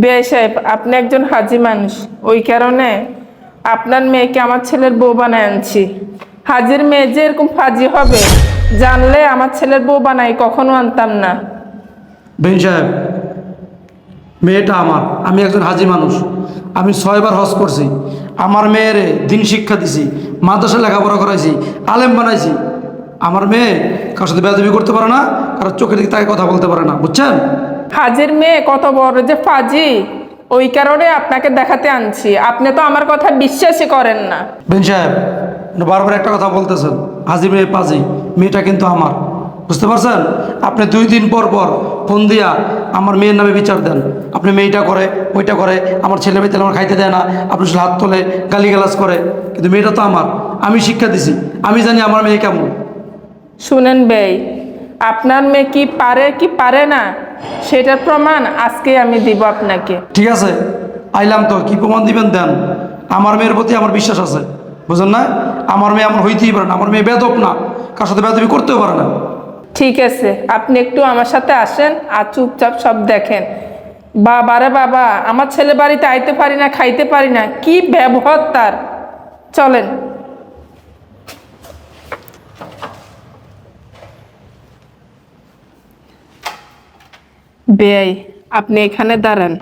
বিয়ে সাহেব, আপনি একজন হাজি মানুষ। ওই কারণে আপনার মেয়েকে আমার ছেলের বউ বানায় আনছি। হাজির মেয়ে যে এরকম ফাজি হবে, জানলে আমার ছেলের বউ বানাই কখনো আনতাম না। বেন সাহেব, মেয়েটা আমার। আমি একজন হাজি মানুষ। আমি ছয়বার হজ করছি। আমার মেয়ের দিন শিক্ষা দিছি মাদ্রাসা লেখাপড়া করাইছি, আলেম বানাইছি। আমার মেয়ে কারোর সাথে বেদবি করতে পারে না, কারোর চোখের দিকে তাকে কথা বলতে পারে না। বুঝছেন? হাজির মেয়ে কত বড় যে ফাজি। ওই কারণে আপনাকে দেখাতে আনছি। আপনি তো আমার কথা বিশ্বাসই করেন না। বেন সাহেব বারবার একটা কথা বলতেছেন। হাজির মেয়ে পাজি মেয়েটা কিন্তু আমার। বুঝতে পারছেন? আপনি দুই দিন পর পর ফোন দিয়া আমার মেয়ের নামে বিচার দেন। আপনি মেয়েটা করে ওইটা করে আমার ছেলে মেয়ে আমার খাইতে দেয় না। আপনি শুধু হাত তোলে গালিগালাজ করে। কিন্তু মেয়েটা তো আমার। আমি শিক্ষা দিছি। আমি জানি আমার মেয়ে কেমন। শুনেন বেই আপনার মেয়ে কি পারে কি পারে না? সেটার প্রমাণ আজকে আমি দিব আপনাকে। ঠিক আছে আইলাম তো কি প্রমাণ দিবেন দেন? আমার মেয়ের প্রতি আমার বিশ্বাস আছে বুঝলেন না? আমার মেয়ে এমন হইতেই পারে না আমার মেয়ে বেদক না কার সাথে বেদবি করতেও পারে না। ঠিক আছে আপনি একটু আমার সাথে আসেন আর চুপচাপ সব দেখেন। বাবারে বাবা আমার ছেলে বাড়িতে আইতে পারি না খাইতে পারি না কি ব্যবহার তার? চলেন। বেয়াই আপনি এখানে দাঁড়ান।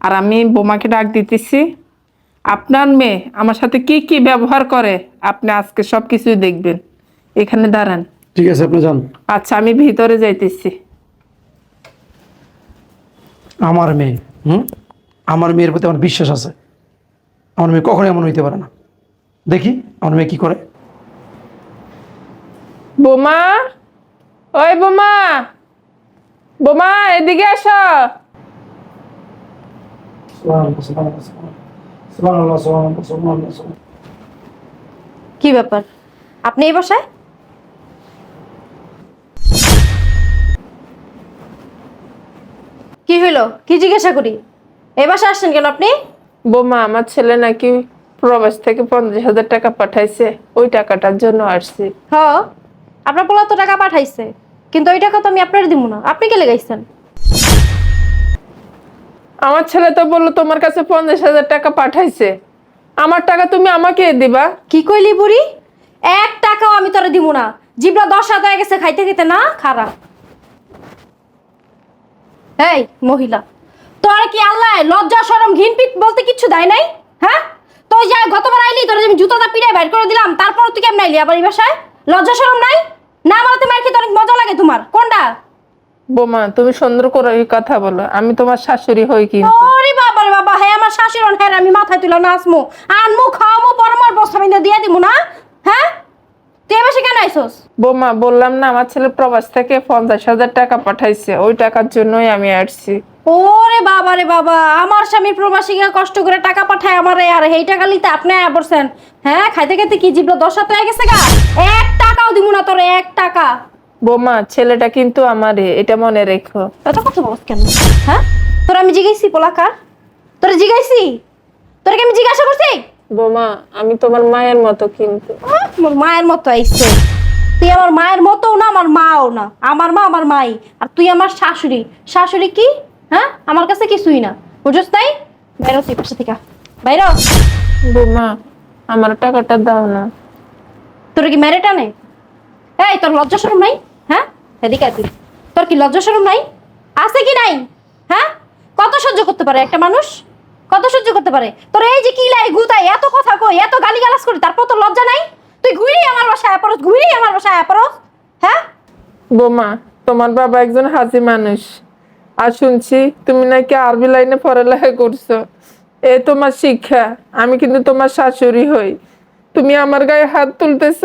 আর আমি বোমাকে ডাক দিতেছি আপনার মেয়ে আমার সাথে কি কি ব্যবহার করে আপনি আজকে সব কিছুই দেখবেন। এখানে দাঁড়ান। ঠিক আছে আপনি যান। আচ্ছা আমি ভিতরে যাইতেছি। আমার মেয়ে হুম? আমার মেয়ের প্রতি আমার বিশ্বাস আছে। আমার মেয়ে কখনো এমন হইতে পারে না। দেখি আমার মেয়ে কি করে? বোমা? ওই বোমা! বোমা এদিকে আসো। কি ব্যাপার? আপনি এই বাসায়? কি হইল? কি জিজ্ঞাসা করি? এই বাসায় আসছেন কেন আপনি? বোমা আমার ছেলে নাকি প্রবাস থেকে পঞ্চাশ হাজার টাকা পাঠাইছে। ওই টাকাটার জন্য আসছি। হ। আপনার পোলা তো টাকা পাঠাইছে। কিন্তু ওই টাকা তো আমি আপনার দিব না। আপনি কে লেগাইছেন আমার ছেলে তো বলল তোমার কাছে পঞ্চাশ হাজার টাকা পাঠাইছে। আমার টাকা তুমি আমাকে দিবা। কি কইলি বুড়ি? এক টাকাও আমি তোরে দিব না। জিবলা দশ হাত হয়ে গেছে খাইতে খেতে না খারাপ। এই মহিলা তোর কি আল্লাহ লজ্জা শরম ঘিন পিত বলতে কিচ্ছু দেয় নাই? হ্যাঁ? তুই যা গতবার আইলি তোর আমি জুতাটা পিড়ে বের করে দিলাম তারপর তুই কেমন আইলি আবার এই বাসায়? লজ্জা শরম নাই? না মারাতে মার খেতে অনেক মজা লাগে তোমার। কোনটা? বোমা তুমি সুন্দর করে এই কথা বলো। আমি তোমার শাশুড়ি হই কিন্তু। ওরে বাবা রে বাবা হ্যাঁ আমার শাশুড়ি হ্যাঁ আমি মাথায় তুলে নাচমু। আনমু খাওয়ামু পরমার বস্তা বিন্দা দিয়ে দিমু না? হ্যাঁ? তুই এবার কেন আইসোস? বোমা বললাম না আমার ছেলে প্রবাস থেকে পঞ্চাশ হাজার টাকা পাঠাইছে। ওই টাকার জন্যই আমি আসছি। ওরে বাবা রে বাবা আমার স্বামী প্রবাসীকে কষ্ট করে টাকা পাঠায় আমারে। আর এই টাকা লিতে আপনি আয়া পড়ছেন। হ্যাঁ খাইতে খাইতে কি জিবলো দশ হাত হয়ে গেছে গা। এক টাকাও দিব না তোরে এক টাকা। বোমা ছেলেটা কিন্তু আমারে এটা মনে রেখো। এত কথা বলছ কেন? হ্যাঁ? তোর আমি জিগাইছি পোলাকার। তোরে জিগাইছি? তোরে কি আমি জিজ্ঞাসা করছি? বোমা আমি তোমার মায়ের মতো কিন্তু। আমার মায়ের মতো আইছে। তুই আমার মায়ের মতো না আমার মাও না। আমার মা আমার মাই। আর তুই আমার শাশুড়ি। শাশুড়ি কি? হ্যাঁ? আমার কাছে কিছুই না। বুঝছ তাই? বাইরো তুই পাশে থেকে। বাইরো বোমা আমার টাকাটা দাও না। তোর কি মেরে টানে? এই, তোর লজ্জা শরম নাই? হ্যাঁ? এদিকে তুই। তোর কি লজ্জা শরম নাই? আছে কি নাই? হ্যাঁ? কত সহ্য করতে পারে একটা মানুষ? কত সহ্য করতে পারে? তোর এই যে কিলাই গুতাই এত কথা কই, এত গালি গালাজ করি, তারপর তোর লজ্জা নাই? তুই ঘুরি আমার বাসায় পরস ঘুরি আমার বাসায় পরস হ্যাঁ? বোমা, তোমার বাবা একজন হাজি মানুষ। আর শুনছি, তুমি নাকি আরবি লাইনে পড়ালেখা করছ। এ তোমার শিক্ষা, আমি কিন্তু তোমার শাশুড়ি হই। তুমি আমার গায়ে হাত তুলতেছ?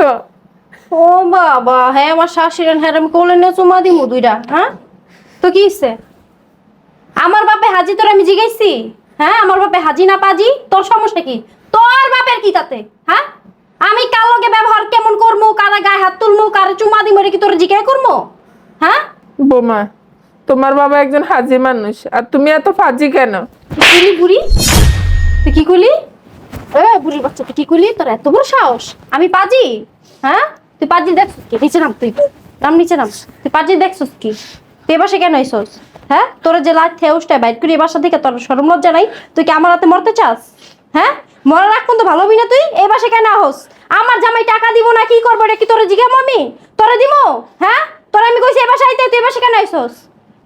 ও বাবা হ্যাঁ আমার শাশুড়ি হ্যাঁ আমি কোলে নিয়ে চুমা দিমু দুইটা হ্যাঁ? তো কি হইছে? আমার বাপে হাজি তোর আমি জিগাইছি? হ্যাঁ আমার বাপে হাজি না পাজি? তোর সমস্যা কি? তোর বাপের কি তাতে? হ্যাঁ? আমি কার লগে ব্যবহার কেমন করমু? কারা গায়ে হাত তুলমু? কারে চুমা দিমু? এটা কি তোর জিজ্ঞাসা করমু? হ্যাঁ? বোমা তোমার বাবা একজন হাজি মানুষ আর তুমি এত ফাজি কেন? কইলি বুড়ি? তুই কি কইলি এ বুড়ির বাচ্চা তুই কি কইলি তোর এত বড় সাহস। আমি পাজি? হ্যাঁ? তুই পাজি দেখছিস কি? নিচে নাম তুই। নাম নিচে নাম। তুই পাজি দেখছিস কি? তুই এবার সে কেন আইসস? হ্যাঁ? তোর যে লাইট উষ্টায় বাইর করি এ বাসা থেকে তোর সরম লজ্জা নাই? তুই কি আমার হাতে মরতে চাস? হ্যাঁ? মরার রাখ তো ভালো হবি না তুই? এই বাসে কেন হোস আমার জামাই টাকা দিব না কি করব? এটা কি তোরে জিগাম আমি? তোরে দিব হ্যাঁ? তোরে আমি কইছি এই বাসা আইতে তুই এই বাসে কেন আইসোস?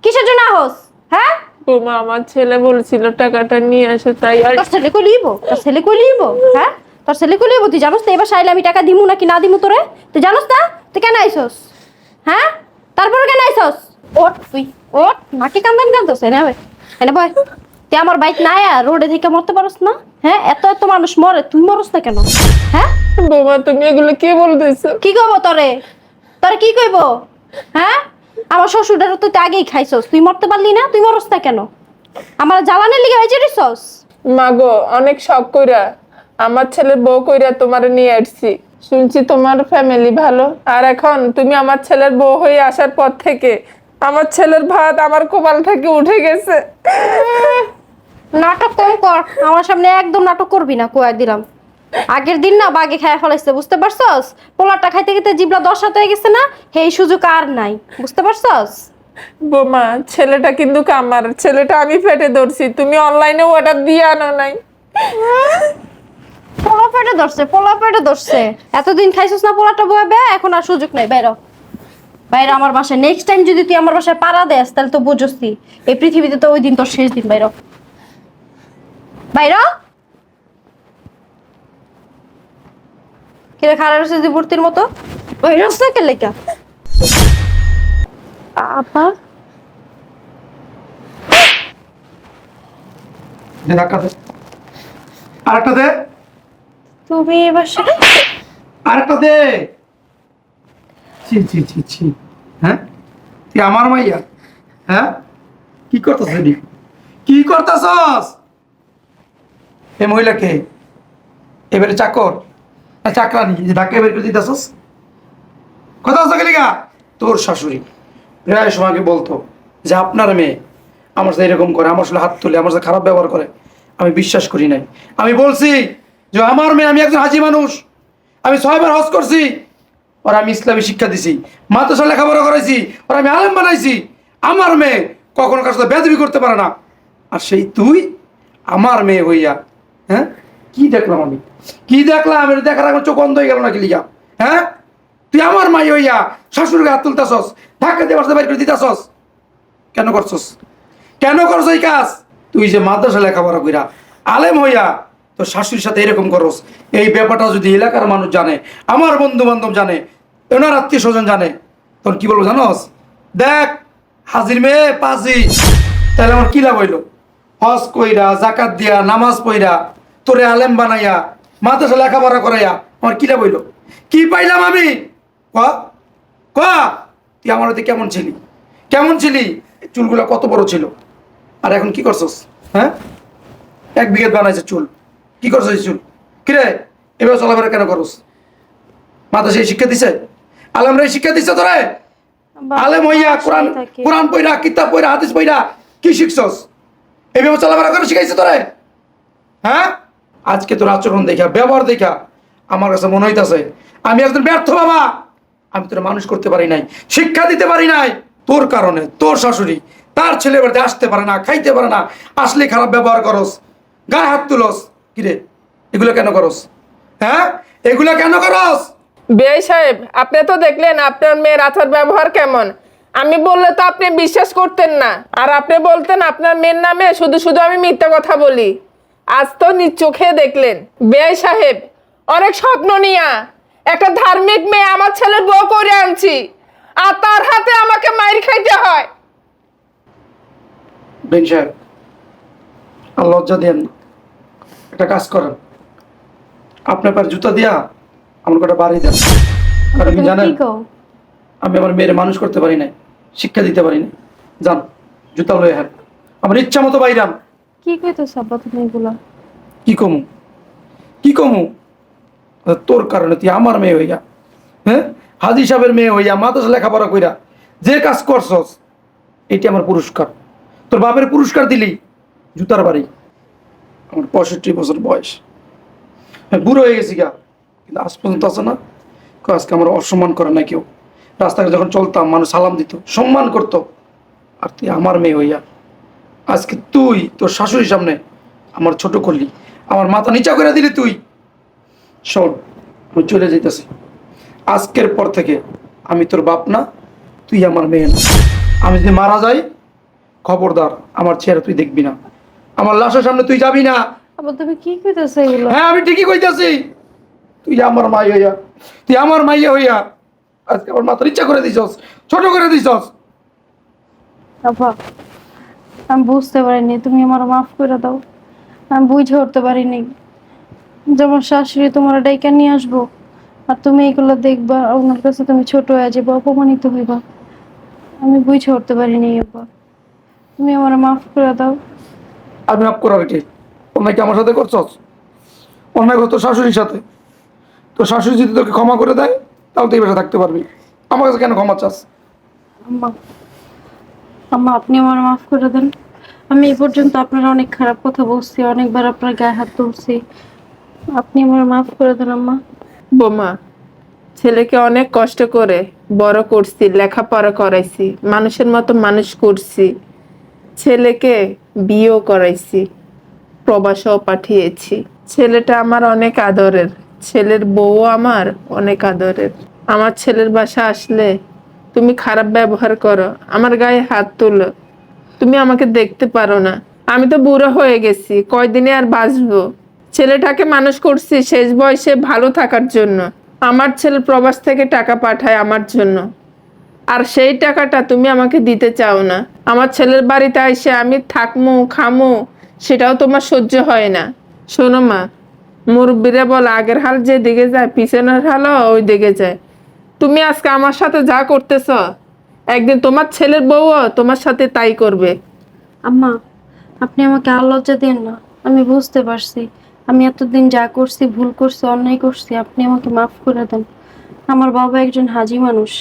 কিসের জন্য হোস হ্যাঁ? বৌমা আমার ছেলে বলছিল টাকাটা নিয়ে আসে তাই আর ছেলে কই লিব তোর ছেলে কই লিব হ্যাঁ? তোর ছেলে কই লিব তুই জানোস তো এবার আইলে আমি টাকা দিমু নাকি না দিমু তোরে? তুই জানোস না তুই কেন আইসস? হ্যাঁ? তারপর কেন আইসস? ওট তুই। ওট নাকি কান্দান কান্দস এনে ভাই এনে ভাই তুই আমার বাইক না আর রোডে থেকে মরতে পারস না হ্যাঁ? এত এত মানুষ মরে তুই মরস না কেন? হ্যাঁ? বৌমা তুমি এগুলো কি বলতেছো? কি কইব তোরে? তোরে কি কইব? হ্যাঁ? আমার শ্বশুরের তো তুই আগেই খাইছস। তুই মরতে পারলি না তুই মরস না কেন? আমার জ্বালানের লিগে হয়েছে রিসস মাগো অনেক শখ কইরা আমার ছেলের বউ কইরা তোমার নিয়ে আসছি। শুনছি তোমার ফ্যামিলি ভালো। আর এখন তুমি আমার ছেলের বউ হয়ে আসার পর থেকে আমার ছেলের ভাত আমার কপাল থেকে উঠে গেছে। নাটক কম কর। আমার সামনে একদম নাটক করবি না কোয়া দিলাম। আগের দিন না বাগে খায় ফেলাইছে বুঝতে পারছস? পোলাটা খাইতে খেতে জিবলা দশ হাত হয়ে গেছে না সেই সুযোগ আর নাই বুঝতে পারছস? বোমা ছেলেটা কিন্তু কামার। ছেলেটা আমি ফেটে ধরছি তুমি অনলাইনে অর্ডার দিয়ে আনো নাই। পোলা পেটে ধরছে পোলা পেটে ধরছে। এতদিন খাইছিস না পোলাটা বয়াবে এখন আর সুযোগ নাই বাইর। বাইরে আমার বাসায়। নেক্সট টাইম যদি তুই আমার বাসায় পাড়া দেস তাহলে তো বুঝোস তুই। এই পৃথিবীতে তো ওই দিন তোর শেষ দিন বাইর। বাইর। কিরে খারাপ রয়েছে যে মূর্তির মতো? বাইর হস না কে লেখা আপা? দে ধাক্কা দে। আরেকটা দে। তুমি এ বাসায় আরেকটা দে। ছি ছি ছি ছি। হ্যাঁ? তুই আমার মাইয়া। হ্যাঁ? কি করতেছ এডি কি করতেছস? এ মহিলাকে। এবারে চাকর। না, চাকরানি। যে বের করে দিতেছস। কথা হচ্ছে গেলিগা তোর শাশুড়ি। প্রায় সময়কে বলতো যে, আপনার মেয়ে আমার সাথে এরকম করে, আমার সাথে হাত তুলে, আমার সাথে খারাপ ব্যবহার করে। আমি বিশ্বাস করি নাই। আমি বলছি যে আমার মেয়ে, আমি একজন হাজি মানুষ। আমি ছয়বার হজ করছি। ওরা আমি ইসলামী শিক্ষা দিছি মাদ্রাসা লেখাপড়া করাইছি, ওরা আমি আলেম বানাইছি। আমার মেয়ে কখনো কার সাথে বেদবি করতে পারে না। আর সেই তুই, আমার মেয়ে হইয়া হ্যাঁ? কি দেখলাম আমি? কি দেখলাম? এটা দেখার এখন চোখ বন্ধ হয়ে গেল নাকি লিগা? হ্যাঁ? তুই আমার মাই হইয়া শাশুড়িকে হাত তুলতাছস, ধাক্কা দিয়ে বাসা বাইর করে দিতাছস। কেন করছস? কেন করছ এই কাজ? তুই যে মাদ্রাসা লেখাপড়া কইরা আলেম হইয়া তোর শাশুড়ির সাথে এরকম করস এই ব্যাপারটা যদি এলাকার মানুষ জানে, আমার বন্ধু বান্ধব জানে ওনার আত্মীয় স্বজন জানে, তখন কি বলব জানোস? দেখ, হাজির মেয়ে, পাজি। তাহলে আমার কি লাভ হইল? হজ কইরা জাকাত দিয়া, নামাজ পইরা, তোরে আলেম বানাইয়া, মাদ্রাসা লেখাপড়া করাইয়া, আমার কি লাভ হইল? কি পাইলাম আমি? ক? ক? তুই আমার হাতে কেমন ছিলি? কেমন ছিলি? চুলগুলো কত বড় ছিল? আর এখন কি করছস? হ্যাঁ? এক বিঘেত বানাইছে চুল। কি এই চুল কিরে এবার চলাফেরা কেন করস? মাথা সেই শিক্ষা দিছে। আলমরা শিক্ষা দিছে তোরে? আলেম হইয়া কোরআন কোরআন পইরা কিতাব পইরা হাদিস পইরা কি শিখছস? এইভাবে চলাফেরা করে শিখাইছে তোরে? হ্যাঁ? আজকে তোর আচরণ দেখা ব্যবহার দেখা আমার কাছে মনে হইতাছে আমি একজন ব্যর্থ বাবা আমি তোর মানুষ করতে পারি নাই শিক্ষা দিতে পারি নাই। তোর কারণে তোর শাশুড়ি তার ছেলে বাড়িতে আসতে পারে না খাইতে পারে না আসলে খারাপ ব্যবহার করস গায়ে হাত তুলস। কিরে এগুলো কেন করস? হ্যাঁ? এগুলো কেন করস? সাহেব আপনি তো দেখলেন আপনার মেয়ের আচার ব্যবহার কেমন। আমি বললে তো আপনি বিশ্বাস করতেন না। আর আপনি বলতেন আপনার মেয়ের নামে শুধু শুধু আমি মিথ্যা কথা বলি। আজ তো নিজ চোখে দেখলেন। বেআই সাহেব অনেক স্বপ্ন নিয়া। একটা ধার্মিক মেয়ে আমার ছেলের বউ করে আনছি। আর তার হাতে আমাকে মাইর খাইতে হয়। বেন সাহেব আর লজ্জা দেন না। একটা কাজ করেন। আপনার পার জুতা দিয়া আমার কটা বাড়ি দেন। কারণ কি জানেন আমি আমার মেয়ের মানুষ করতে পারি নাই শিক্ষা দিতে পারি নাই। যান জুতা লয়ে হ্যাঁ আমার ইচ্ছা মতো বাইরাম কি কইতেছ আব্বা তুমি এগুলা? কি কমু? কি কমু? তোর কারণে তুই আমার মেয়ে হইয়া হ্যাঁ? হাজি সাহেবের মেয়ে হইয়া মাদ্রাসা লেখাপড়া কইরা যে কাজ করছস এটি আমার পুরস্কার। তোর বাপের পুরস্কার দিলি জুতার বাড়ি। আমার পঁয়ষট্টি বছর বয়স। হ্যাঁ বুড়ো হয়ে গেছি গা। কিন্তু আজ পর্যন্ত আছে না। আজকে আমার অসম্মান করে না কেউ। রাস্তাঘাটে যখন চলতাম, মানুষ সালাম দিত, সম্মান করতো। আর তুই আমার মেয়ে হইয়া, আজকে তুই, তোর শাশুড়ির সামনে আমার ছোট করলি। আমার মাথা নিচা করে দিলি তুই। শোন, আমি চলে যেতেছি আজকের পর থেকে আমি তোর বাপ না, তুই আমার মেয়ে না। আমি যদি মারা যাই, খবরদার, আমার চেহারা তুই দেখবি না। আমার লাশের সামনে তুই যাবি না। আবার তুমি কি কইতেছো এগুলো? হ্যাঁ আমি ঠিকই কইতাছি। তুই আমার মাই হইয়া তুই আমার মাইয়া হইয়া আজকে আমার মাথার ইচ্ছা করে দিছস ছোট করে দিছস। আপা আমি বুঝতে পারিনি তুমি আমার মাফ করে দাও। আমি বুঝে উঠতে পারিনি। যেমন শাশুড়ি তোমার ডাইকা নিয়ে আসব আর তুমি এগুলো দেখবা ওনার কাছে তুমি ছোট হয়ে যাবে অপমানিত হইবা। আমি বুঝে উঠতে পারিনি তুমি আমার মাফ করে দাও। আমি মাফ করার কি অন্যায় কি আমার সাথে করছস? অন্যায় করতো শাশুড়ির সাথে। তোর শাশুড়ি যদি তোকে ক্ষমা করে দেয় তাহলে তুই বেঁচে থাকতে পারবি। আমার কাছে কেন ক্ষমা চাস? আম্মা আম্মা আপনি আমার মাফ করে দেন। আমি এই পর্যন্ত আপনার অনেক খারাপ কথা বলছি অনেকবার আপনার গায়ে হাত তুলছি। আপনি আমার মাফ করে দেন আম্মা। বোমা ছেলেকে অনেক কষ্ট করে বড় করছি লেখাপড়া করাইছি মানুষের মতো মানুষ করছি। ছেলেকে বিয়েও করাইছি, প্রবাসও পাঠিয়েছি। ছেলেটা আমার অনেক আদরের, ছেলের বউ আমার অনেক আদরের। আমার ছেলের বাসা আসলে তুমি খারাপ ব্যবহার করো, আমার গায়ে হাত তুলো। তুমি আমাকে দেখতে পারো না। আমি তো বুড়ো হয়ে গেছি, কয়দিনে আর বাঁচবো? ছেলেটাকে মানুষ করছি শেষ বয়সে ভালো থাকার জন্য। আমার ছেলে প্রবাস থেকে টাকা পাঠায় আমার জন্য। আর সেই টাকাটা তুমি আমাকে দিতে চাও না। আমার ছেলের বাড়িতে এসে আমি থাকমু, খামু, সেটাও তোমার সহ্য হয় না। শোনো মা, মুরব্বীরা বল, আগের হাল যে দিকে যায়, পিছনের হালও ওই দিকে যায়। তুমি আজকে আমার সাথে যা করতেছ, একদিন তোমার ছেলের বউও তোমার সাথে তাই করবে। আম্মা, আপনি আমাকে আর লজ্জা দেন না। আমি বুঝতে পারছি। আমি এতদিন যা করছি, ভুল করছি, অন্যায় করছি, আপনি আমাকে মাফ করে দেন। আমার বাবা একজন হাজি মানুষ।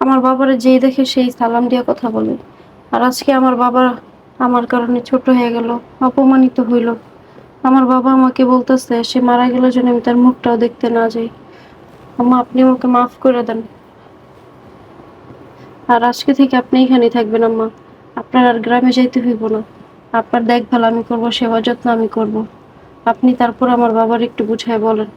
আমার বাবারা যেই দেখে সেই সালাম দিয়ে কথা বলে। আর আজকে আমার বাবা আমার কারণে ছোট হয়ে গেল, অপমানিত হইল। আমার বাবা আমাকে বলতেছে, সে মারা গেল যেন আমি তার মুখটাও দেখতে না যাই। আম্মা, আপনি আমাকে মাফ করে দেন। আর আজকে থেকে আপনি এখানে থাকবেন আম্মা। আপনার আর গ্রামে যাইতে হইব না। আপনার দেখভাল আমি করব, সেবা যত্ন আমি করব। আপনি তারপর আমার বাবার একটু বুঝায় বলেন।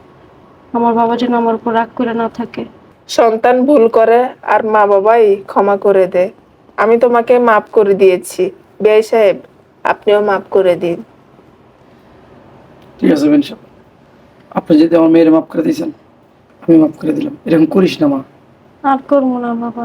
আমার বাবা যেন আমার উপর রাগ করে না থাকে। সন্তান ভুল করে আর মা বাবাই ক্ষমা করে দেয় আমি তোমাকে মাফ করে দিয়েছি। বেআই সাহেব আপনিও মাফ করে দিন। ঠিক আছে আপনি যদি আমার মেয়ের মাফ করে দিয়েছেন আমি মাফ করে দিলাম। এরকম করিস না মা। আর করব না বাবা।